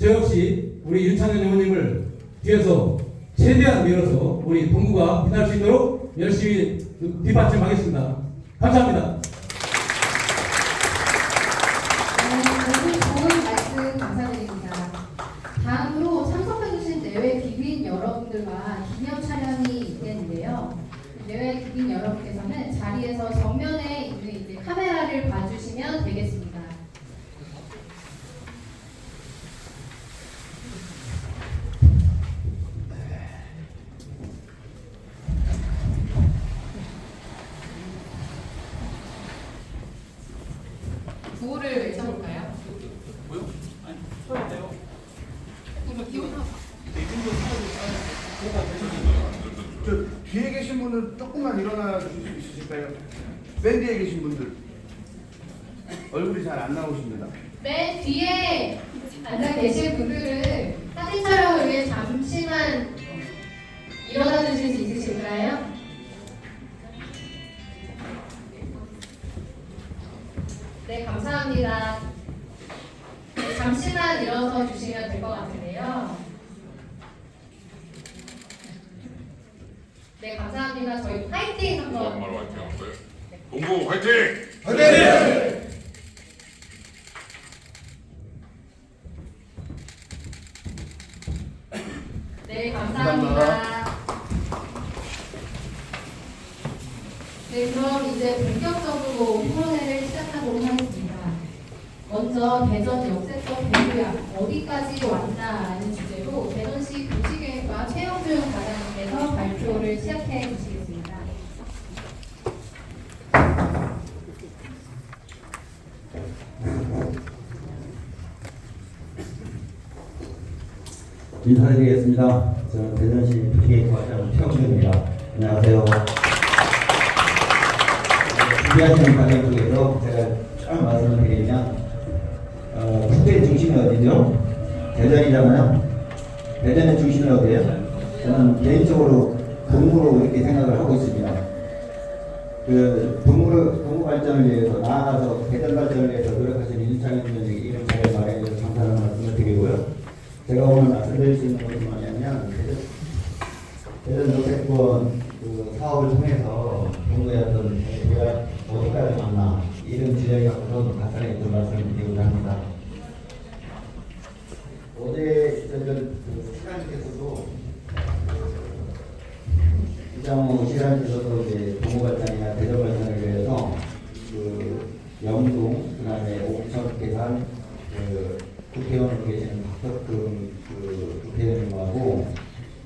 저 역시 우리 윤창현 의원님을 뒤에서 최대한 밀어서 우리 동구가 빛날 수 있도록 열심히 뒷받침하겠습니다. 감사합니다. 네, 오늘 좋은 말씀 감사드립니다. 다음으로 참석해주신 내외 기빈 여러분들과 기념 촬영이 있겠는데요. 내외 기빈 여러분께서는 자리에서 정면에 있는 이제 카메라를 봐주시면 되겠습니다. 구호를 외쳐볼까요? 저 뒤에 계신 분은 조금만 일어나 주실 수 있으실까요? 맨 뒤에 계신 분들 얼굴이 잘 안 나오십니다. 맨 뒤에 앉아 계신 분들은 사진 촬영을 위해 잠시만 일어나 주실 수 있으실까요? 감사합니다. 네, 잠시만 일어서 주시면 될 것 같은데요. 네, 감사합니다. 저희 파이팅 한번. 정말 화이팅 하세요. 동구 화이팅! 네, 감사합니다. 네, 그럼 이제 본격적으로 토론회를 시작하도록 하겠습니다. 먼저 대전 역세권 배구야 어디까지 왔나라는 주제로 대전시 도시계획과 최영준 과장님께서 발표를 시작해 주시겠습니다. 인사드리겠습니다. 저는 대전시 부기과장 최영준입니다. 안녕하세요. 준비하시는 과정 중에서 제가 쫙 말씀을 드리면 어, 국회 중심이 어디죠? 대전이잖아요. 대전의 중심이 어디예요? 저는 개인적으로 동구로 이렇게 생각을 하고 있습니다. 그 동구 동구 발전을 위해서 나아가서 대전 발전을 위해서 노력하시는 윤창현 위원에게 이런 자리를 마련해 주셔서 감사하는 말씀을 드리고요. 제가 오늘 말씀드릴 수 있는 것은 뭐냐면 대전 노태권 그 사업을 통해서 동구의 어떤 우리가 어디까지 갔나 이런 주제에 갖고서 간단히 좀 말씀을 드리고자 합니다. 어제 저는 그 시간께서도 이장호 시간에서도 이제 동호 발전이나 대전 발전을 위해서 그 영동 그다음에 옥천 계산 그 국회의원으로 계시는 박덕금 그 국회의원님하고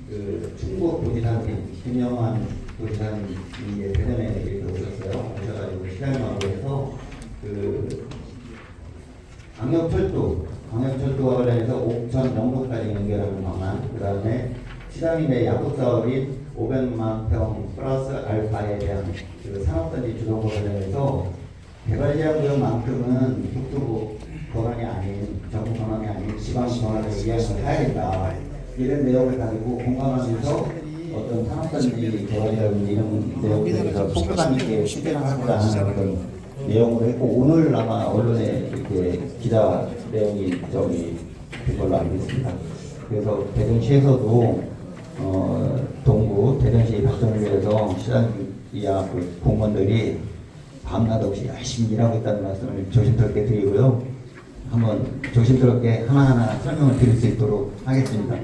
그 충북 도지사님 김영환 도지사님이 대전에 이렇게 오셨어요. 오셔가지고 시간을 해서 그 강력철도, 강력철도와 관련해서 영도까지 연결하는 방안, 그 다음에 내 야구 사업인 500만 평 플러스 알파에 대한 그 산업단지 주도과 관련해서 개발 제한 구역만큼은 국토부 권한이 아닌 정부 권한이 아닌 지방 권한을 이해를 해야 된다. 이런 내용을 가지고 공감하면서 어떤 산업단지 개발이라든지 이런 내용에 대해서 속도감 있게 실행을 하고자 하는 그런 내용으로 했고 오늘 아마 언론에 이렇게 기자 내용이 저기 된 걸로 알고 있습니다. 그래서 대전시에서도 어, 동구 대전시 발전을 위해서 시장이야 그 공무원들이 밤낮 없이 열심히 일하고 있다는 말씀을 조심스럽게 드리고요. 한번 조심스럽게 하나하나 설명을 드릴 수 있도록 하겠습니다.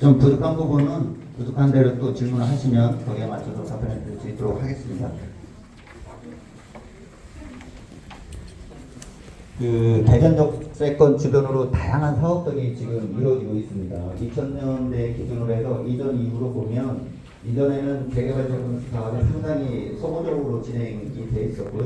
좀 부족한 부분은 부족한 대로 또 질문을 하시면 거기에 맞춰서 답변을 드릴 수 있도록 하겠습니다. 그 대전적 세권 주변으로 다양한 사업들이 지금 이루어지고 있습니다. 2000년대 기준으로 해서 이전 이후로 보면 이전에는 재개발 재건 사업이 상당히 소모적으로 진행이 돼 있었고요.